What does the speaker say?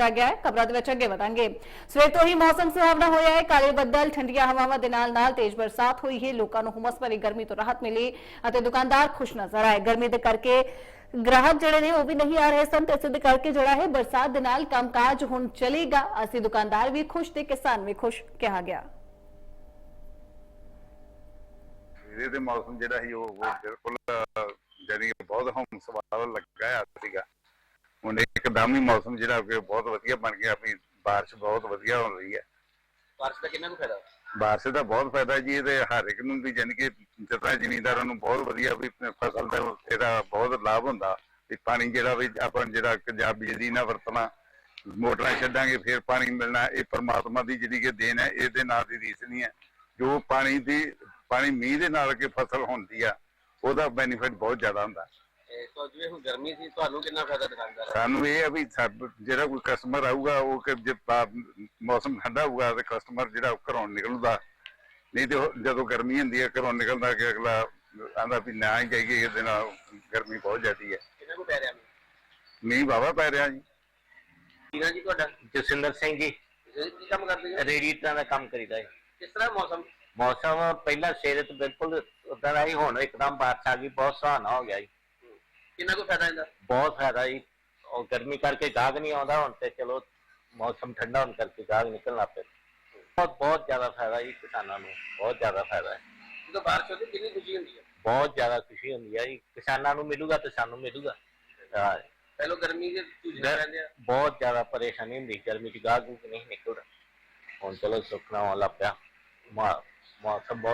ਕੀਤਾ ਗਿਆ ਹੈ। ਖਬਰਾਂ ਦੇ ਵਿੱਚ ਅੱਗੇ ਵਧਾਂਗੇ। ਸਵੇਰ ਤੋਂ ਹੀ ਮੌਸਮ ਸੁਹਾਵਣਾ ਹੋਇਆ ਹੈ। ਕਾਲੇ ਬੱਦਲ ਠੰਡੀਆਂ ਹਵਾਵਾਂ ਦੇ ਨਾਲ ਨਾਲ ਤੇਜ਼ ਬਰਸਾਤ ਹੋਈ ਹੈ। ਲੋਕਾਂ ਨੂੰ ਹੁਮਸ ਭਰੀ ਗਰਮੀ ਤੋਂ ਰਾਹਤ ਮਿਲੀ ਅਤੇ ਦੁਕਾਨਦਾਰ ਖੁਸ਼ ਨਜ਼ਰ ਆਏ। ਗਰਮੀ ਦੇ ਕਰਕੇ ਗ੍ਰਾਹਕ ਜਿਹੜੇ ਨੇ ਉਹ ਵੀ ਨਹੀਂ ਆ ਰਹੇ ਸਨ ਤੇ ਇਸੇ ਕਰਕੇ ਜਿਹੜਾ ਹੈ ਬਰਸਾਤ ਦੇ ਨਾਲ ਕੰਮਕਾਜ ਹੁਣ ਚੱਲੇਗਾ। ਅਸੀਂ ਦੁਕਾਨਦਾਰ ਵੀ ਖੁਸ਼ ਤੇ ਕਿਸਾਨ ਵੀ ਖੁਸ਼ ਕਿਹਾ ਗਿਆ। ਇਹਦੇ ਤੇ ਮੌਸਮ ਜਿਹੜਾ ਸੀ ਉਹ ਬਿਲਕੁਲ ਅਹ, ਬਹੁਤ ਹਮਸ ਲੱਗਾ ਆ ਸੀਗਾ। ਹੁਣ ਇੱਕਦਮ ਹੀ ਮੌਸਮ ਜਿਹੜਾ ਕਿ ਬਹੁਤ ਵਧੀਆ ਬਣ ਗਿਆ ਵੀ ਬਾਰਿਸ਼ ਬਹੁਤ ਵਧੀਆ ਹੋ ਰਹੀ ਹੈ। ਬਾਰਿਸ਼ ਦਾ ਕਿੰਨਾ ਕੁ ਫਾਇਦਾ? ਬਾਰਿਸ਼ ਦਾ ਬਹੁਤ ਫਾਇਦਾ ਜੀ ਇਹਦੇ ਹਰ ਇੱਕ ਨੂੰ ਵੀ ਜਾਣੀ ਕਿ ਜਿੱਦਾਂ ਜ਼ਿਮੀਂਦਾਰਾਂ ਨੂੰ ਬਹੁਤ ਵਧੀਆ ਵੀ ਫਸਲ ਦਾ ਇਹਦਾ ਬਹੁਤ ਲਾਭ ਹੁੰਦਾ। ਵੀ ਪਾਣੀ ਜਿਹੜਾ ਵੀ ਆਪਾਂ ਜਿਹੜਾ ਜਾਂ ਬਿਜਲੀ ਨਾਲ ਵਰਤਣਾ ਮੋਟਰਾਂ ਛੱਡਾਂਗੇ ਫਿਰ ਪਾਣੀ ਮਿਲਣਾ ਇਹ ਪਰਮਾਤਮਾ ਦੀ ਜਿਹੜੀ ਕਿ ਦੇਣ ਹੈ ਇਹਦੇ ਨਾਲ ਦੀ ਰੀਸ ਨਹੀਂ ਹੈ। ਜੋ ਪਾਣੀ ਦੀ ਪਾਣੀ ਮੀਂਹ ਦੇ ਨਾਲ ਕਿ ਫਸਲ ਹੁੰਦੀ ਆ ਉਹਦਾ ਬੈਨੀਫਿਟ ਬਹੁਤ ਜ਼ਿਆਦਾ ਹੁੰਦਾ। ਤਾਂ ਜਿਵੇਂ ਹੁਣ ਗਰਮੀ ਸੀ ਤੁਹਾਨੂੰ ਕਿੰਨਾ ਫਾਇਦਾ ਦੁਕਾਨਦਾਰ ਦਾ? ਸਾਨੂੰ ਇਹ ਹੈ ਵੀ ਸਾਡ- ਜਿਹੜਾ ਕੋਈ ਕਸਟਮਰ ਆਊਗਾ ਉਹ ਕਿ ਜੇ ਪਾ- ਮੌਸਮ ਠੰਡਾ ਹੋਊਗਾ ਤੇ ਕਸਟਮਰ ਜਿਹੜਾ ਉਹ ਘਰੋਂ ਨਿਕਲੂਗਾ ਨਹੀਂ ਤੇ ਉਹ ਜਦੋਂ ਗਰਮੀ ਹੁੰਦੀ ਹੈ ਘਰੋਂ ਨਿਕਲਦਾ ਕਿ ਅਗਲਾ ਆਂਦਾ ਵੀ ਨਾ ਹੀ ਜਾਈਏ ਇਹਦੇ ਨਾਲ ਗਰਮੀ ਬਹੁਤ ਜ਼ਿਆਦੀ ਹੈ। ਕਿੰਨਾ ਕੁ ਪੈ ਰਿਹਾ ਮੀਂਹ? ਮੀਂਹ ਵਾਵਾ ਪੈ ਰਿਹਾ ਜੀ। ਕੀ ਨਾਂ ਜੀ ਤੁਹਾਡਾ? ਜਸਵਿੰਦਰ ਸਿੰਘ ਜੀ। ਕੀ ਕੰਮ ਕਰਦੇ ਹੋ ਰੇਡੀਟਾਂ ਦਾ ਕੰਮ ਕਰੀਦਾ ਹੈ ਕਿਸ ਤਰ੍ਹਾਂ ਮੌਸਮ? ਮੌਸਮ ਪਹਿਲਾਂ ਸਵੇਰੇ ਤੋਂ ਬਿਲਕੁਲ ਉਦਾਂ ਦਾ ਹੀ ਹੁਣ ਇੱਕਦਮ ਬਾਰਿਸ਼ ਆ ਗਈ ਬਹੁਤ ਸੁਹਾਵਣਾ ਹੋ ਗਿਆ ਜੀ। ਕਿੰਨਾ ਕੁ ਫਾਇਦਾ ਇਹਦਾ? ਬਹੁਤ ਫਾਇਦਾ ਜੀ। ਉਹ ਗਰਮੀ ਕਰਕੇ ਗਾਹਕ ਨਹੀਂ ਆਉਂਦਾ ਹੁਣ ਤੇ ਚਲੋ ਮੌਸਮ ਠੰਡਾ ਹੋਣ ਕਰਕੇ ਗਾਹਕ ਨਿਕਲਣ ਪਏ। ਬਹੁਤ ਬਹੁਤ ਜ਼ਿਆਦਾ ਫਾਇਦਾ ਜੀ ਕਿਸਾਨਾਂ ਨੂੰ। ਬਹੁਤ ਜ਼ਿਆਦਾ ਫਾਇਦਾ ਹੈ। ਜਦੋਂ ਬਾਰਿਸ਼ ਹੁੰਦੀ ਕਿੰਨੀ ਖੁਸ਼ੀ ਹੁੰਦੀ ਹੈ? ਬਹੁਤ ਜ਼ਿਆਦਾ ਖੁਸ਼ੀ ਹੁੰਦੀ ਹੈ ਜੀ। ਕਿਸਾਨਾਂ ਨੂੰ ਮਿਲੂਗਾ ਤੇ ਸਾਨੂੰ ਮਿਲੂਗਾ। ਹਾਂ, ਪਹਿਲਾਂ ਗਰਮੀ ਦੇ ਗ- ਰਹਿੰਦੇ ਆ। ਬਹੁਤ ਜ਼ਿਆਦਾ ਪਰੇਸ਼ਾਨੀ ਹੁੰਦੀ ਗਰਮੀ ਚ ਗਾਹਕ ਗੂਹਕ ਨਹੀਂ ਨਿਕਲਦਾ। ਹੁਣ ਚਲੋ ਸੁੱਕਣਾ ਲੱਗ ਪਿਆ। ਮੌ- ਮੌਸਮ ਬਹੁਤ